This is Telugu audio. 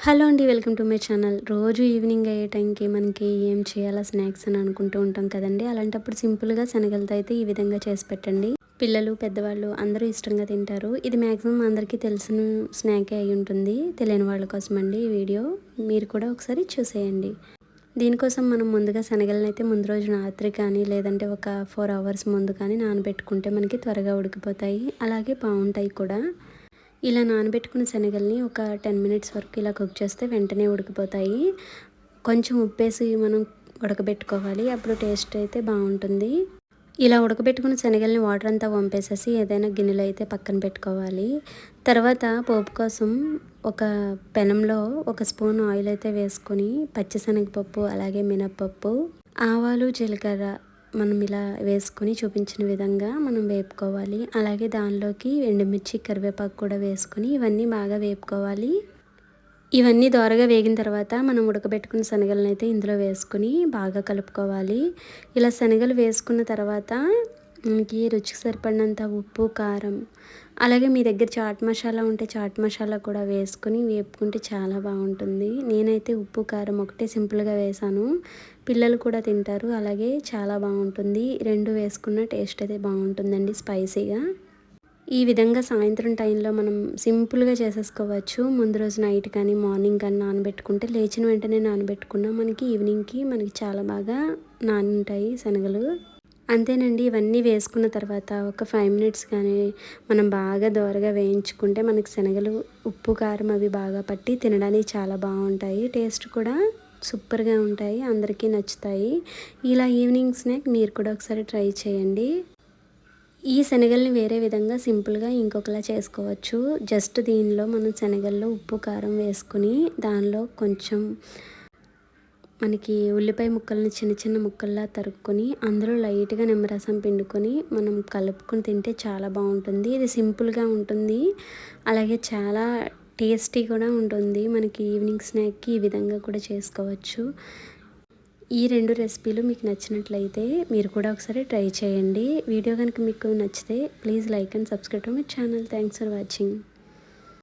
హలో అండి వెల్కమ్ టు మై ఛానల్. రోజు ఈవినింగ్ అయ్యే టైంకి మనకి ఏం చేయాలా స్నాక్స్ అని అనుకుంటూ ఉంటాం కదండి. అలాంటప్పుడు సింపుల్గా శనగలతో అయితే ఈ విధంగా చేసి పెట్టండి. పిల్లలు పెద్దవాళ్ళు అందరూ ఇష్టంగా తింటారు. ఇది మ్యాక్సిమం అందరికీ తెలిసిన స్నాకే అయి ఉంటుంది. తెలియని వాళ్ళ కోసం అండి ఈ వీడియో. మీరు కూడా ఒకసారి చూసేయండి. దీనికోసం మనం ముందుగా శనగలను అయితే ముందు రోజు రాత్రి కానీ లేదంటే ఒక ఫోర్ అవర్స్ ముందు కానీ నానబెట్టుకుంటే మనకి త్వరగా ఉడికిపోతాయి. అలాగే బాగుంటాయి కూడా. ఇలా నానబెట్టుకున్న శనగల్ని ఒక టెన్ మినిట్స్ వరకు ఇలా కుక్ చేస్తే వెంటనే ఉడికిపోతాయి. కొంచెం ఉప్పేసి మనం ఉడకబెట్టుకోవాలి. అప్పుడు టేస్ట్ అయితే బాగుంటుంది. ఇలా ఉడకబెట్టుకున్న శనగల్ని వాటర్ అంతా వంపేసేసి ఏదైనా గిన్నెలో అయితే పక్కన పెట్టుకోవాలి. తర్వాత పోపు కోసం ఒక పెనంలో ఒక స్పూన్ ఆయిల్ అయితే వేసుకొని పచ్చిశనగపప్పు అలాగే మినప్పప్పు ఆవాలు జీలకర్ర మనం ఇలా వేసుకొని చూపించిన విధంగా మనం వేపుకోవాలి. అలాగే దానిలోకి ఎండుమిర్చి కరివేపాకు కూడా వేసుకొని ఇవన్నీ బాగా వేపుకోవాలి. ఇవన్నీ దోరగా వేగిన తర్వాత మనం ఉడకబెట్టుకున్న శనగలను అయితే ఇందులో వేసుకుని బాగా కలుపుకోవాలి. ఇలా శనగలు వేసుకున్న తర్వాత మనకి రుచికి సరిపడినంత ఉప్పు కారం అలాగే మీ దగ్గర చాట్ మసాలా ఉంటే చాట్ మసాలా కూడా వేసుకుని వేపుకుంటే చాలా బాగుంటుంది. నేనైతే ఉప్పు కారం ఒకటే సింపుల్గా వేసాను. పిల్లలు కూడా తింటారు అలాగే చాలా బాగుంటుంది. రెండు వేసుకున్న టేస్ట్ అయితే బాగుంటుందండి స్పైసీగా. ఈ విధంగా సాయంత్రం టైంలో మనం సింపుల్గా చేసేసుకోవచ్చు. ముందు రోజు నైట్ కానీ మార్నింగ్ కానీ నానబెట్టుకుంటే లేచిన వెంటనే నానబెట్టుకున్నా మనకి ఈవినింగ్కి మనకి చాలా బాగా నానుంటాయి శనగలు. అంతేనండి ఇవన్నీ వేసుకున్న తర్వాత ఒక ఫైవ్ మినిట్స్ కానీ మనం బాగా దోరగా వేయించుకుంటే మనకి శనగలు ఉప్పు కారం అవి బాగా పట్టి తినడానికి చాలా బాగుంటాయి. టేస్ట్ కూడా సూపర్గా ఉంటాయి అందరికీ నచ్చుతాయి. ఇలా ఈవినింగ్ స్నాక్ మీరు కూడా ఒకసారి ట్రై చేయండి. ఈ శనగల్ని వేరే విధంగా సింపుల్గా ఇంకొకలా చేసుకోవచ్చు. జస్ట్ దీనిలో మనం శనగల్లో ఉప్పు కారం వేసుకుని దానిలో కొంచెం మనకి ఉల్లిపాయ ముక్కల్ని చిన్న చిన్న ముక్కల్లా తరుక్కొని అందులో లైట్గా నిమ్మరసం పిండుకొని మనం కలుపుకొని తింటే చాలా బాగుంటుంది. ఇది సింపుల్గా ఉంటుంది. అలాగే చాలా టేస్టీ కూడా ఉంటుంది. మనకి ఈవినింగ్ స్నాక్కి ఈ విధంగా కూడా చేసుకోవచ్చు. ఈ రెండు రెసిపీలు మీకు నచ్చినట్లయితే మీరు కూడా ఒకసారి ట్రై చేయండి. వీడియో కనుక మీకు నచ్చితే please like and subscribe my channel. Thanks for watching.